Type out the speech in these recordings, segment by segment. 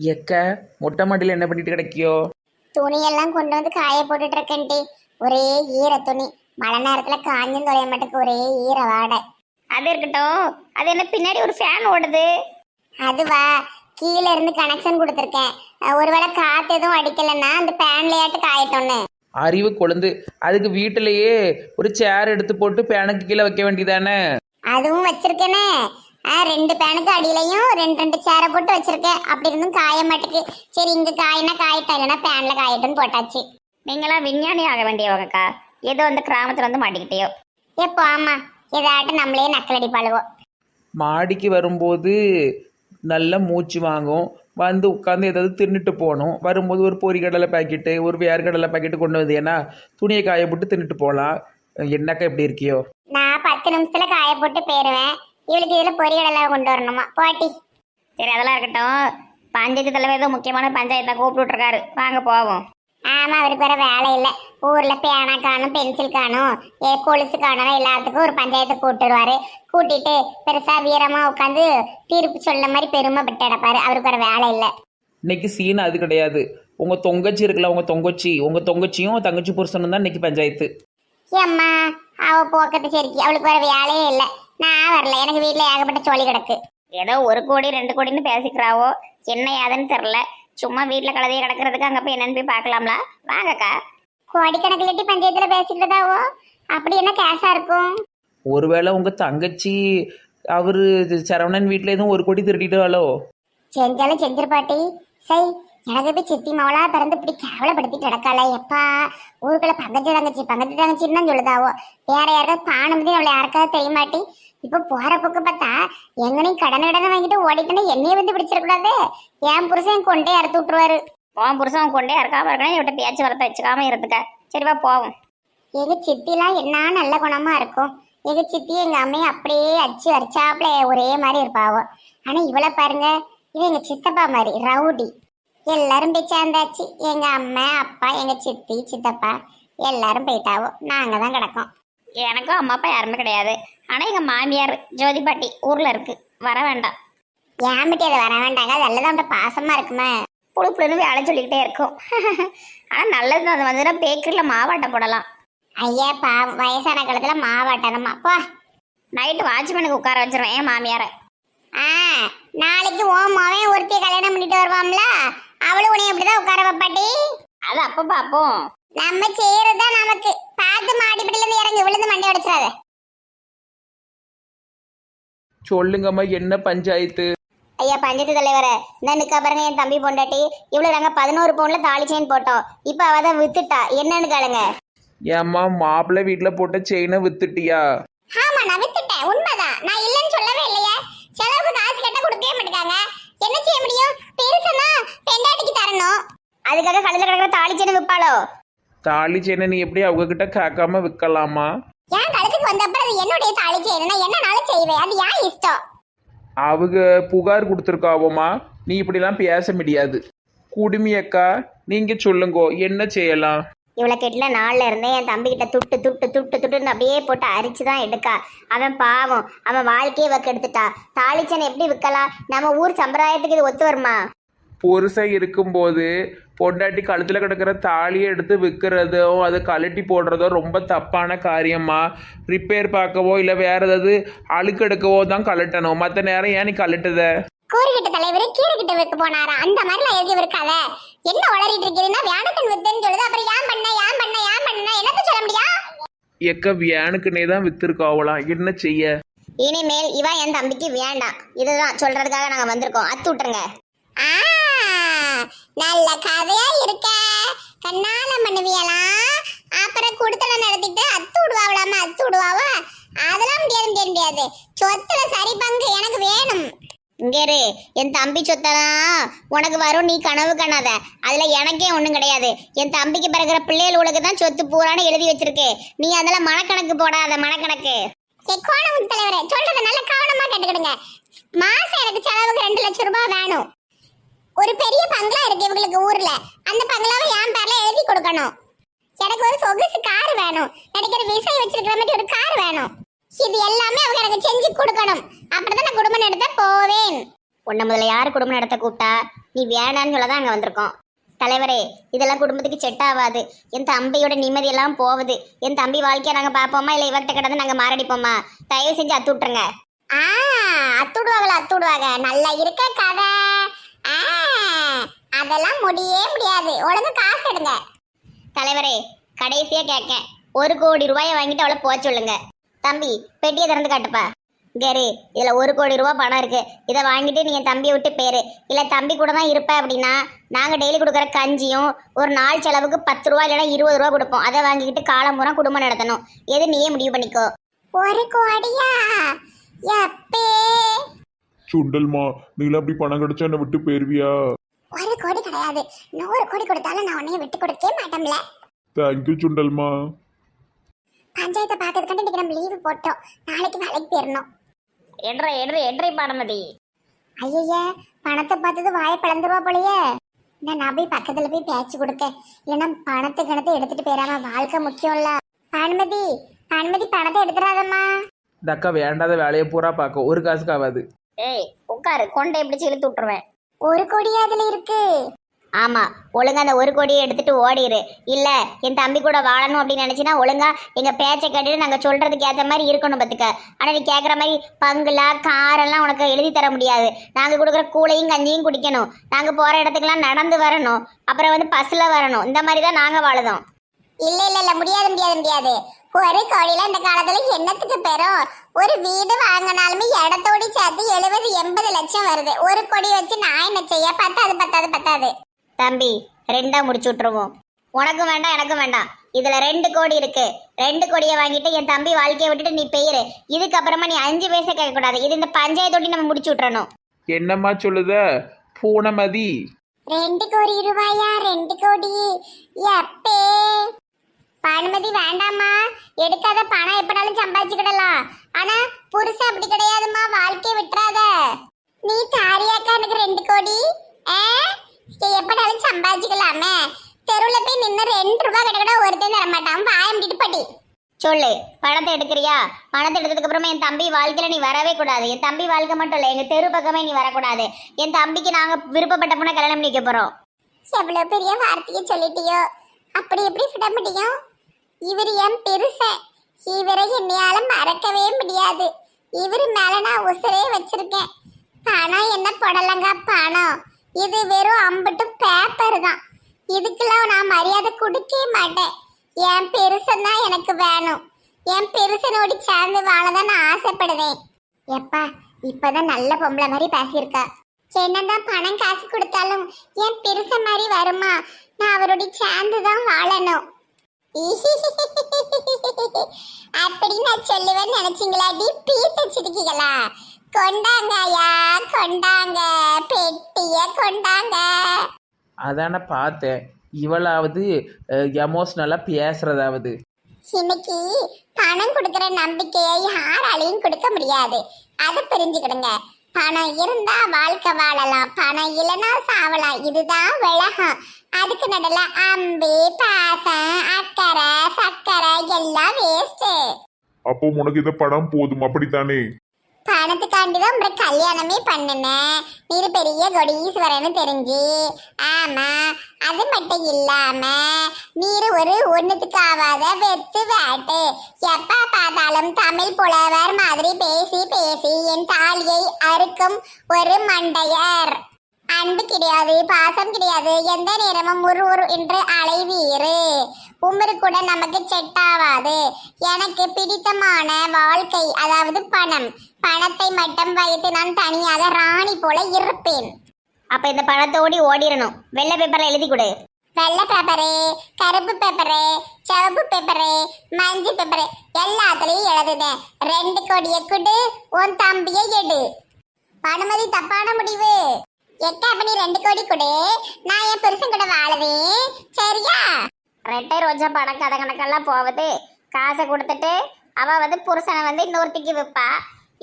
எக்க மொட்டை மாடியில் என்ன பண்ணிட்டு கிடைக்கியோ? துணியெல்லாம் கொண்டு வந்து காய போட்டுட்டு இருக்கேன்டி ஒரே ஈர துணி. மழை நேரத்துல காஞ்சும் தொலைய மாட்டுக்கு ஒரே ஈர வாடை. அது இருக்கட்டும். அது என்ன பின்னாடி ஒரு ஃபேன் ஓடுது. அதுவா கீழே இருந்து கனெக்ஷன் கொடுத்துருக்கேன். அஹ் ஒருவேளை காத்து எதுவும் அடிக்கலைன்னா அந்த பேன்லயாட்டு காயட்டோன்னு அறிவு கொழுந்து. அதுக்கு வீட்டிலேயே ஒரு சேர் எடுத்து போட்டு பேனுக்கு கீழே வைக்க வேண்டியதானே? அதுவும் வச்சிருக்கேனே. ஆ ரெண்டு பேனுக்கு அடியிலையும் ரெண்டு ரெண்டு சேரை போட்டு வச்சிருக்கேன். அப்படி இருந்தும் காய மாட்டுக்கு. சரி இங்க காயினா காயட்டும் இல்லைன்னா பேன்ல காயட்டும்னு போட்டாச்சு. நீங்களாம் விஞ்ஞானி ஆக வேண்டியவங்கக்கா ஏதோ அந்த கிராமத்துல வந்து மாட்டிக்கிட்டியோ. எப்போ ஆமா ஏதாட்டும் நம்மளே நக்கல் அடிப்பாளுவோம் மாடிக்கு வரும்போது நல்லா மூச்சு வாங்கும். வந்து உட்காந்து ஏதாவது தின்னுட்டு போகணும். வரும்போது ஒரு பொரிக்கடலை பாக்கெட்டு ஒரு வேர்க்கடலை பாக்கெட்டு கொண்டு வந்து ஏன்னா துணியை காய போட்டு தின்னுட்டு போகலாம். என்னக்கா எப்படி இருக்கியோ? நான் பத்து நிமிஷத்துல காய போட்டு போயிருவேன். இவளுக்கு இதுல பொரியடெல்லாம் கொண்டு வரணுமா? போட்டி. சரி அதெல்லாம் இருக்கட்டும். பஞ்சாயத்து தலைவர் ஏதோ முக்கியமான பஞ்சாயத்தை கூப்பிட்டு விட்டுருக்காரு வாங்க போவோம். ஆமா அவருக்கு வேற வேலை இல்ல. ஊர்ல பேனா காணும் பென்சில் காணும். ஏ கொலுசு காணும் எல்லாத்துக்கும் ஒரு பஞ்சாயத்தை கூட்டுடுவாரு கூட்டிட்டு பெருசா வீரமா உட்காந்து தீர்ப்பு சொல்ல மாதிரி பெருமைப்பட்டு கிடப்பாரு. அவருக்கு வேற வேலை இல்ல. இன்னைக்கு சீன் அது கிடையாது. உங்கள் தொங்கச்சி இருக்குல்ல உங்கள் தொங்கச்சி. உங்கள் தொங்கச்சியும் தங்கச்சி புருஷனும் தான் இன்னைக்கு பஞ்சாயத்து. ஏம்மா அவ போக்கத்து சரிக்கு. அவளுக்கு வேற வேலையே இல்ல. நான் வரல. எனக்கு வீட்டுல ஏகப்பட்ட சோழி கிடக்கு. ஏதோ ஒரு கோடி ரெண்டு கோடின்னு பேசிக்கிறாவோ? என்ன ஏதுன்னு தெரில சும்மா வீட்டில் கலதையை கிடக்கிறதுக்கு அங்கே போய் என்னன்னு போய் பார்க்கலாம்ல? வாங்கக்கா. கோடிக்கணக்கில் எட்டி பஞ்சாயத்துல பேசிக்கிட்டதாவோ அப்படி என்ன கேஷா இருக்கும்? ஒருவேளை உங்கள் தங்கச்சி அவர் சரவணன் வீட்டில் எதுவும் ஒரு கோடி திருடிட்டாலோ? செஞ்சாலும் செஞ்சிருப்பாட்டி சை எனக்கு போய் சித்தி மவளா பிறந்து இப்படி கேவலப்படுத்திட்டு கிடக்காள. எப்பா ஊருக்குள்ள பங்கஜ தங்கச்சி பங்கஜ தங்கச்சின்னு தான் சொல்லுதாவோ? வேற யாருக்காவது பானுமதி அவளை யாருக்காவது தெரியமாட்டி? இப்ப போற போக்கு பார்த்தா எங்கனையும் கடன் கடனை வாங்கிட்டு ஓடிட்டுனா என்னைய வந்து பிடிச்சிடக்கூடாது. என் புருஷன் கொண்டே அறுத்து விட்டுருவாரு. உன் புருஷன் கொண்டே இருக்காம இருக்கணும் இவட்ட பேச்சு வரத்தை வச்சுக்காம இருந்துக்க. சரிவா போவோம். எங்க சித்திலாம் என்ன நல்ல குணமா இருக்கும். எங்க சித்தி எங்க அம்மையும் அப்படியே அச்சு அரிச்சாப்புல ஒரே மாதிரி இருப்பாவோ. ஆனா இவளை பாருங்க இவ எங்க சித்தப்பா மாதிரி ரவுடி. எல்லாரும் போய் சேர்ந்தாச்சு. எங்க அம்மா அப்பா எங்க சித்தி சித்தப்பா எல்லாரும் போயிட்டாவோ. நாங்க தான் கிடக்கோம். எனக்கும் அம்மா அப்பா யாருமே கிடையாது. ஆனால் எங்கள் மாமியார் ஜோதி பாட்டி ஊரில் இருக்கு. வர வேண்டாம். ஏன் பட்டி அதை வர வேண்டாங்க? அது நல்லதான் அவட்ட பாசமா இருக்குமே. புழு புழுன்னு வேலை சொல்லிக்கிட்டே இருக்கும். ஆனால் நல்லது அது வந்து பேக்கரியில் மாவாட்டை போடலாம். ஐயா பா வயசான காலத்துல மாவாட்டணுமா போ. நைட்டு வாட்ச்மேனுக்கு உட்கார வச்சிருவேன் என் மாமியாரை. ஆ நாளைக்கு ஓ ஒருத்திய கல்யாணம் பண்ணிட்டு வருவாம்ல அவளும் உன்னை எப்படிதான் உட்கார வைப்பாட்டி அது அப்போ பார்ப்போம் நம்ம செய்யறதுதான் நமக்கு. பார்த்து மாடிப்படியில இருந்து இறங்கி விழுந்து மண்டை உடைச்சிடாத. சொல்லுங்கம்மா என்ன பஞ்சாயத்து? ஐயா பஞ்சாயத்து தலைவரே இந்த நிக்கா பாருங்க என் தம்பி பொண்டாட்டி. இவ்வளவு நாங்க பதினோரு பவுன்ல தாலி செயின் போட்டோம். இப்ப அவ தான் வித்துட்டா. என்னன்னு கேளுங்க. ஏம்மா மாப்பிள்ளை வீட்டில் போட்ட செயினை வித்துட்டியா? ஆமா நான் வித்துட்டேன். உண்மைதான். நான் இல்லைன்னு சொல்லவே இல்லையே. செலவுக்கு காசு கேட்டா கொடுக்கவே மாட்டேங்காங்க. என்ன செய்ய முடியும்? பெருசுனா பெண்டாட்டிக்கு தரணும். அதுக்காக கழுத்தில் கிடக்கிற தாலி செயின் விற்பாளோ தாலி செயினை நீ எப்படி அவங்கக்கிட்ட கேட்காம விற்கலாமா என் கழுத்துக்கு வந்தப்ப அது என்னுடைய தாலி நான் என்னனாலும் செய்வேன். அது ஏன் இஷ்டம்? அவங்க புகார் கொடுத்துருக்காவோமா நீ இப்படிலாம் பேச முடியாது. குடுமி அக்கா நீங்கள் சொல்லுங்கோ. என்ன செய்யலாம்? இவ்வளோ கெட்டில நாளில் இருந்தே என் தம்பிக்கிட்ட துட்டு துட்டு துட்டு துட்டுன்னு அப்படியே போட்டு அரிச்சு தான் எடுக்கா. அவன் பாவம். அவன் வாழ்க்கையே வைக்க எடுத்துட்டா தாலிச்சன் எப்படி விற்கலாம்? நம்ம ஊர் சம்பிரதாயத்துக்கு இது ஒத்து வருமா? புருஷன் இருக்கும்போது பொண்டாட்டி கழுத்தில் கிடக்கிற தாலியை எடுத்து விற்கிறதோ அதை கழட்டி போடுறதோ ரொம்ப தப்பான காரியமா ரிப்பேர் பார்க்கவோ இல்லை வேற ஏதாவது அழுக்கெடுக்கவோ தான் கழட்டணும். மற்ற நேரம் ஏன் நீ கழட்டுத? கூறுகிட்ட தலைவர் கீரை கிட்ட வைக்க போனாரா? அந்த மாதிரிலாம் எதுவும் இருக்காத என்ன வளரிட்டு இருக்கிறீங்கன்னா வேடத்தன் வித்துன்னு சொல்லுது. அப்புறம் ஏன் பண்ண ஏன் பண்ண ஏன் பண்ண? என்னத்த சொல்ல முடியும்? எக்க வியானுக்குன்னே தான் விற்றுருக்காவலாம் என்ன செய்ய? இனிமேல் இவன் என் தம்பிக்கு வேண்டாம். இதுதான் சொல்றதுக்காக நாங்கள் வந்திருக்கோம். அத்து விட்டுருங்க. ஆ, நல்ல கதையா இருக்க. கண்ணான பண்ணுவியலாம் அப்புறம் குடுத்தல நடத்திட்டு அத்து விடுவாவலாமா அத்து விடுவாவா? அதெல்லாம் முடியாது முடியாது முடியாது. சொத்துல சரி பங்கு எனக்கு வேணும். இங்கேரு என் தம்பி சொத்தெல்லாம் உனக்கு வரும் நீ கனவு காணாத அதுல எனக்கே ஒன்றும் கிடையாது. என் தம்பிக்கு பிறகுற பிள்ளைகளுக்கு தான் சொத்து பூரான்னு எழுதி வச்சிருக்கு. நீ அதில் மனக்கணக்கு போடாத மனக்கணக்கு. சரி தலைவரே சொல்றத நல்ல கவனமாக கேட்டுக்கிடுங்க. மாசம் எனக்கு செலவுக்கு ரெண்டு லட்சம் ரூபாய் வேணும். ஒரு பெரிய பங்களா இருக்கு இவங்களுக்கு ஊர்ல. அந்த பங்களாவை என் பேர்ல எழுதி கொடுக்கணும். எனக்கு ஒரு சொகுசு கார் வேணும். நடிக்கிற விசை வச்சிருக்கிற மாதிரி ஒரு கார் வேணும். இது எல்லாமே அவங்க எனக்கு செஞ்சு கொடுக்கணும். அப்படிதான் நான் குடும்பம் நடத்த போவேன். உன்னை முதல்ல யார் குடும்பம் நடத்த கூப்பிட்டா? நீ வேணான்னு சொல்ல தான் அங்கே வந்திருக்கோம். தலைவரே இதெல்லாம் குடும்பத்துக்கு செட் ஆகாது. என் தம்பியோட நிம்மதி எல்லாம் போகுது. என் தம்பி வாழ்க்கையை நாங்கள் பார்ப்போமா? இல்லை இவர்கிட்ட கிடந்து நாங்கள் மாரடிப்போமா? தயவு செஞ்சு அத்து விட்டுருங்க. ஆ அத்துடுவாங்களா அத்துடுவாங்க நல்லா இருக்க கதை. அதெல்லாம் முடியே முடியாது. ஒழுங்கு காசு எடுங்க. தலைவரே கடைசியாக கேட்கேன். ஒரு கோடி ரூபாயை வாங்கிட்டு அவளை போக சொல்லுங்க. தம்பி பெட்டியை திறந்து காட்டுப்பா. கேரு இதில் ஒரு கோடி ரூபா பணம் இருக்கு. இதை வாங்கிட்டு நீங்கள் தம்பியை விட்டு பேரு இல்லை தம்பி கூட தான் இருப்ப அப்படின்னா நாங்கள் டெய்லி கொடுக்குற கஞ்சியும் ஒரு நாள் செலவுக்கு பத்து ரூபா இல்லைன்னா இருபது ரூபா கொடுப்போம். அதை வாங்கிக்கிட்டு காலம் பூரா குடும்பம் நடத்தணும். எது நீயே முடிவு பண்ணிக்கோ. ஒரு கோடியா? எப்பே. சுண்டல்மா நீலாம் அப்படி பணம் கிடைச்சா என்னை விட்டு போயிருவியா? ஒரு கோடி கிடையாது. நூறு கோடி கொடுத்தாலும் நான் உன்னைய விட்டு கொடுக்கவே மாட்டோம்ல தேங்க்யூ சுண்டல்மா. பஞ்சாயத்தை பார்க்கறதுக்காண்டி இன்னைக்கு நம்ம லீவு போட்டோம். நாளைக்கு வேலைக்கு போயிடணும் எட்ரை எட்ரை எட்ரை பானுமதி. ஐயய்ய பணத்தை பார்த்தது வாயை பிளந்துருவா போலயே. நான் போய் பக்கத்துல போய் பேச்சு கொடுக்க. இல்லைன்னா பணத்தை கிணத்தை எடுத்துட்டு போயிடாம வாழ்க்கை முக்கியம்ல. பானுமதி பானுமதி பணத்தை எடுத்துடாதம்மா இந்த அக்கா வேண்டாத வேலையை பூரா பார்க்கும். ஒரு காசுக்கு ஆகாது ஏய் உட்காரு கொண்டை எப்படி இழுத்து விட்டுருவேன். ஒரு கோடி அதுல இருக்கு. ஆமா ஒழுங்கா அந்த ஒரு கோடியை எடுத்துட்டு ஓடிரு. இல்ல என் தம்பி கூட வாழணும் அப்படின்னு நினைச்சினா ஒழுங்கா எங்க பேச்சை கேட்டுட்டு நாங்க சொல்றதுக்கு ஏத்த மாதிரி இருக்கணும் பத்துக்க. ஆனா நீ கேக்குற மாதிரி பங்குலா காரெல்லாம் உனக்கு எழுதி தர முடியாது. நாங்க கொடுக்குற கூலையும் கஞ்சியும் குடிக்கணும். நாங்க போற இடத்துக்குலாம் நடந்து வரணும். அப்புறம் வந்து பஸ்ல வரணும். இந்த மாதிரி தான் நாங்க வாழுதோம். இல்ல இல்ல இல்ல முடியாது முடியாது முடியாது. ஒரு கோடியில இந்த காலத்துல என்னத்துக்கு பெறும் ஒரு வீடு வாங்கினாலுமே இடத்தோடி சேர்த்து எண்பது லட்சம் வருது. ஒரு கோடி வச்சு நான் என்ன செய்ய? பத்தாது பத்தாது பத்தாது. தம்பி ரெண்டா முடிச்சு விட்டுருவோம். உனக்கும் வேண்டாம் எனக்கும் வேண்டாம். இதுல ரெண்டு கோடி இருக்கு. ரெண்டு கோடியை வாங்கிட்டு என் தம்பி வாழ்க்கையை விட்டுட்டு நீ பெயரு. இதுக்கப்புறமா நீ அஞ்சு பைசா கேட்க கூடாது இது இந்த பஞ்சாயத்தோட்டி நம்ம முடிச்சு விட்டுறணும். என்னம்மா சொல்லுத? பூனமதி. ரெண்டு கோடி ரூபாயா? ரெண்டு கோடி. எப்பே. பானுமதி வேண்டாம்மா. எடுக்காத பணம் எப்பனாலும் சம்பாதிச்சுக்கிடலாம். ஆனா புருஷன் அப்படி கிடையாதும்மா. வாழ்க்கைய விட்டுறாத. நீ தாரியாக்கா எனக்கு ரெண்டு கோடி. ஆ? எப்பனாலும் சம்பாதிச்சுக்கலாமே. தெருவுல போய் நின்று ரெண்டு ரூபாய் கிட்ட ஒருத்தன் தர மாட்டான். வாய முடிட்டு பட்டி சொல்லு பணத்தை எடுக்கிறியா? பணத்தை எடுத்ததுக்கு அப்புறமா என் தம்பி வாழ்க்கையில நீ வரவே கூடாது. என் தம்பி வாழ்க்கை மட்டும் இல்லை எங்க தெரு பக்கமே நீ வரக்கூடாது. என் தம்பிக்கு நாங்க விருப்பப்பட்ட பொண்ணை கல்யாணம் பண்ணி வைக்க போறோம். எவ்வளவு பெரிய வார்த்தையை சொல்லிட்டியோ? அப்படி எப்படி விட முடியும் இவர் என் பெருசன் இவரை என்னையால மறக்கவே முடியாது. இவர் மேல நான் உசுரே வச்சிருக்கேன். பணம் என்ன புடலங்க பணம்? இது வெறும் அம்பட்டு பேப்பர் தான். இதுக்கெல்லாம் நான் மரியாதை கொடுக்கவே மாட்டேன். என் பெருசன் தான் எனக்கு வேணும். என் பெருசனோடு சேர்ந்து வாழதான் நான் ஆசைப்படுவேன். எப்பா இப்பதான் நல்ல பொம்பளை மாதிரி பேசியிருக்கா. என்னதான் பணம் காசு கொடுத்தாலும் என் பெருச மாதிரி வருமா? நான் அவரோட சேர்ந்து தான் வாழணும். அப்படி நான் சொல்லுவேன்னு நினைச்சீங்களாடி? பீத்த சிரிக்கீங்களா கொண்டாங்க ஐயா கொண்டாங்க. பெட்டிய கொண்டாங்க. அதானே பார்த்தேன். இவளாவது எமோஷ்னலாக பேசுறதாவது. இன்னைக்கு பணம் கொடுக்கிற நம்பிக்கையை யாராலையும் கொடுக்க முடியாது. அதை புரிஞ்சுக்கிடுங்க. பணம் இருந்தா வாழ்க்கை வாழலாம். பணம் இல்லைன்னா சாவலாம். இதுதான் விலகம் அதுக்கு நடுல அம்பு பாசம் அக்கறை சக்கரை எல்லாம் வேஸ்ட் அப்போ உனக்கு இந்த படம் போதும். அப்படித்தானே? பணத்துக்காண்டி தான் உங்களை கல்யாணமே பண்ணினேன் நீர் பெரிய கொடீஸ்வரன்னு தெரிஞ்சு. ஆமா அது மட்டும் இல்லாம நீர் ஒரு ஒன்றுத்துக்காவாத வெத்து வேட்டு. எப்ப பார்த்தாலும் தமிழ் புலவர் மாதிரி பேசி பேசி என் தாலியை அறுக்கும் ஒரு மண்டையர். அன்பு கிடையாது பாசம் கிடையாது. எந்த நேரமும் ஒரு ஒரு என்று அலைவீரு உமரு கூட நமக்கு செட் ஆகாது எனக்கு பிடித்தமான வாழ்க்கை அதாவது பணம். பணத்தை மட்டும் வைத்து நான் தனியாக ராணி போல இருப்பேன். அப்ப இந்த பணத்தோடி ஓடிடணும். வெள்ளை பேப்பர்ல எழுதி கொடு. வெள்ளை பேப்பரு கருப்பு பேப்பரு சிவப்பு பேப்பரு மஞ்சள் பேப்பரு எல்லாத்துலயும் எழுதுதேன் ரெண்டு கோடியை கொடு உன் தம்பியை எடு. பணமதி தப்பான முடிவு. எக்கா பண்ணி ரெண்டு கோடி கொடு. நான் என் பெருசன் கூட வாழுவேன். சரியா? ரெட்டை ரோஜா பணம் கதை கணக்கெல்லாம் போகுது. காசை கொடுத்துட்டு அவ வந்து புருஷனை வந்து இன்னொருத்திக்கு விற்பா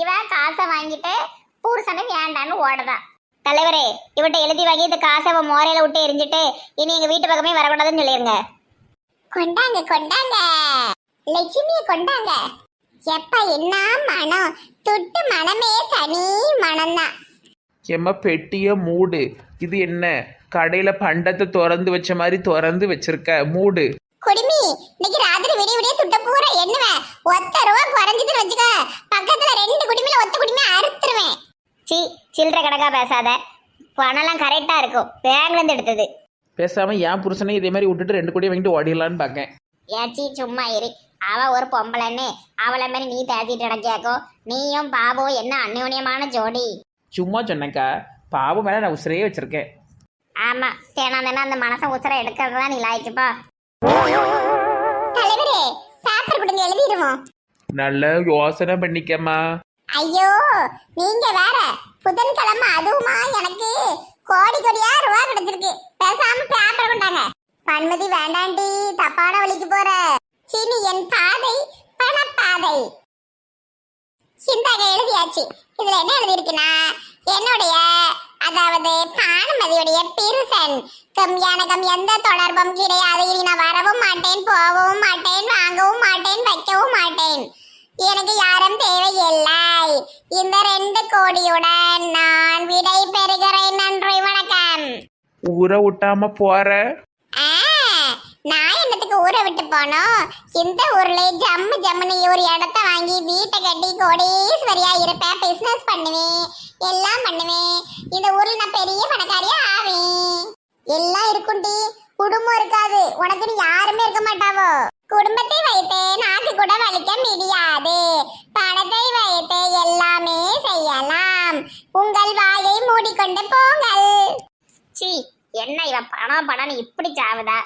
இவ காசை வாங்கிட்டு புருஷனை வேண்டான்னு ஓடுதா தலைவரே இவட்ட எழுதி வாங்கி இந்த காசை அவன் மோரையில விட்டு எரிஞ்சிட்டு இனி எங்க வீட்டு பக்கமே வரக்கூடாதுன்னு சொல்லிருங்க. கொண்டாங்க கொண்டாங்க. லட்சுமிய கொண்டாங்க. எப்ப என்ன மனம்? துட்டு மனமே தனி மனம்தான். எம்மா பெட்டிய மூடு. இது என்ன? கடையில் பண்டத்தை திறந்து வச்ச மாதிரி திறந்து வச்சிருக்க. மூடு. குடிமி இன்னைக்கு ராத்திரி விடிய விடிய துட்ட பூரா எண்ணுவேன் ஒத்த ரூபா குறைஞ்சதுன்னு வச்சுக்க பக்கத்துல ரெண்டு குடிமையில ஒத்த குடிமை அறுத்துருவேன். சி சில்லற கணக்கா பேசாத. பணம்லாம் கரெக்டா இருக்கும். பேங்க்ல இருந்து எடுத்தது. பேசாமல் என் புருஷனை இதே மாதிரி விட்டுட்டு ரெண்டு கோடியை வாங்கிட்டு ஓடிடலான்னு பார்க்கேன் ஏச்சி சும்மா இரு. அவ ஒரு பொம்பளைன்னு. அவளை மாதிரி நீ பேசிட்டு நடக்கியாக்கோ? நீயும் பாபுவும் என்ன அந்யோன்யமான ஜோடி? சும்மா சொன்னேக்கா பாவம் மேலே நான் உசிரையே வச்சிருக்கேன். ஆமா. தினம் அந்த மனசை உசுர எடுக்கிறது தான் நீ லாய்க்குப்பா தலைவரே பேப்பர் கொடுங்க எழுதிடுவோம். நல்ல யோசனை பண்ணிக்கம்மா. ஐயோ நீங்க வேற புதன்கிழமை அதுவுமா எனக்கு கோடி கோடியா ரூபா கிடைச்சிருக்கு. பேசாம பேப்பர் கொண்டாங்க. பன்மதி வேண்டாண்டி தப்பான வழிக்கு போற. சீனி என் பாதை பணப்பாதை. சிந்தாக எழுதியாச்சு. இதுல என்ன எழுதியிருக்குன்னா என்னுடைய அதாவது பானுமதியுடைய பிரிசன். கம் எனக்கும் எந்த தொடர்பும் கிடையாது. இனி நான் வரவும் மாட்டேன் போகவும் மாட்டேன் வாங்கவும் மாட்டேன் வைக்கவும் மாட்டேன். எனக்கு யாரும் தேவையில்லை. இந்த ரெண்டு கோடியுடன் நான் விடை பெறுகிறேன். நன்றி வணக்கம். ஊரை விட்டாம போற. ஊரை விட்டு போனோம். இந்த ஊர்ல? ஜம்மு ஜம்முன்னு ஒரு இடத்த வாங்கி வீட்டை கட்டி கோடீஸ்வரியா இருப்பேன். பிசினஸ் பண்ணுவேன். எல்லாம் பண்ணுவேன். இந்த ஊர்ல நான் பெரிய பணக்காரியா ஆவேன். எல்லாம் இருக்குண்டி குடும்பம் இருக்காது. உனக்குன்னு யாருமே இருக்க மாட்டாவோ. குடும்பத்தை வைத்து நாக்கு கூட வலிக்க முடியாது. பணத்தை வைத்து எல்லாமே செய்யலாம். உங்கள் வாயை மூடிக்கொண்டு போங்கள். சி என்ன இவன் பணம் பணம்னு இப்படி சாவுதா?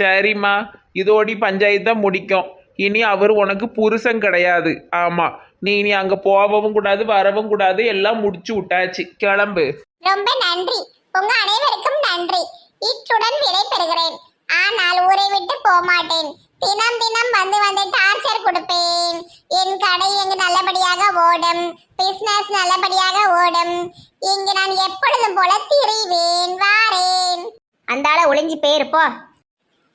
சரிம்மா. இதோடி பஞ்சாயத்தை முடிக்கும். இனி அவர் உனக்கு புருஷன் கிடையாது. ஆமா. நீ இனி அங்க போகவும் கூடாது வரவும் கூடாது. எல்லாம் முடிச்சு விட்டாச்சு. கிளம்பு. ரொம்ப நன்றி. உங்க அனைவருக்கும் நன்றி. இத்துடன் விடை பெறுகிறேன். ஆனால் ஊரை விட்டு போக மாட்டேன் தினம் தினம் வந்து வந்து டார்ச்சர் கொடுப்பேன். என் கடை இங்கு நல்லபடியாக ஓடும். பிசினஸ் நல்லபடியாக ஓடும். இங்கு நான் எப்பொழுதும் போல திரிவேன் வாரேன். அந்தால ஒளிஞ்சு போயிருப்போ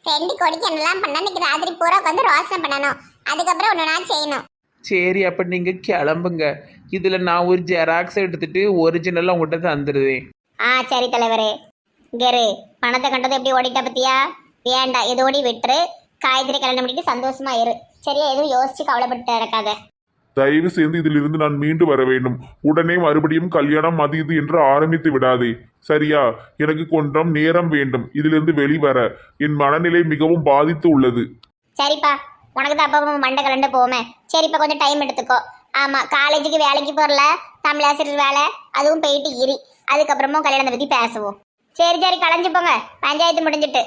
ரெண்டு கோடிக்கு என்னெல்லாம் பண்ணா இன்னைக்கு ராத்திரி பூரா உட்காந்து ரோசனை பண்ணணும். அதுக்கப்புறம் ஒன்று நான் செய்யணும். சரி அப்ப நீங்க கிளம்புங்க. இதுல நான் ஒரு ஜெராக்ஸ் எடுத்துட்டு ஒரிஜினல் உங்கள்கிட்ட தந்துடுவேன் ஆ சரி தலைவரே. கரு பணத்தை கண்டது எப்படி ஓடிட்ட பத்தியா? வேண்டாம். இதோடி விட்டுரு. காய்கறி கல்யாணம் பண்ணிட்டு சந்தோஷமா இரு. சரியா எதுவும் யோசிச்சு கவலைப்பட்டு நடக்காத. தயவு செய்து இதிலிருந்து நான் மீண்டு வர வேண்டும். உடனே மறுபடியும் கல்யாணம் அது இது என்று ஆரம்பித்து விடாதே. சரியா? எனக்கு கொஞ்சம் நேரம் வேண்டும். இதிலிருந்து வெளிவர என் மனநிலை மிகவும் பாதித்து உள்ளது. சரிப்பா. உனக்கு தான் அப்பப்போ மண்டை கலண்டு போமே சரிப்பா கொஞ்சம் டைம் எடுத்துக்கோ. ஆமா காலேஜுக்கு வேலைக்கு போறல தமிழாசிரியர் வேலை அதுவும் போயிட்டு இரு. அதுக்கப்புறமும் கல்யாணத்தை பத்தி பேசுவோம். சரி சரி களைஞ்சு போங்க. பஞ்சாயத்து முடிஞ்சிட்டு.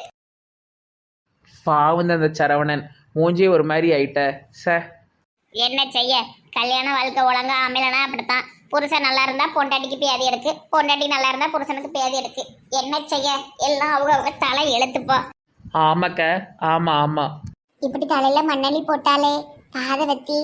பாவம் அந்த சரவணன். மூஞ்சே ஒரு மாதிரி ஆயிட்ட. ச. என்ன செய்ய? கல்யாண வாழ்க்கை ஒழுங்கா அமையலனா அப்படித்தான். புருஷன் நல்லா இருந்தா பொண்டாட்டிக்கு பேதி எடுக்கு. பொண்டாட்டி நல்லா இருந்தா புருஷனுக்கு பேதி எடுக்கு. என்ன செய்ய? எல்லாம் அவங்க அவங்க தலை எழுத்துப்போ. ஆமாக்க. ஆமா ஆமா. இப்படி தலையில மண்ணலி போட்டாலே பாதவத்தி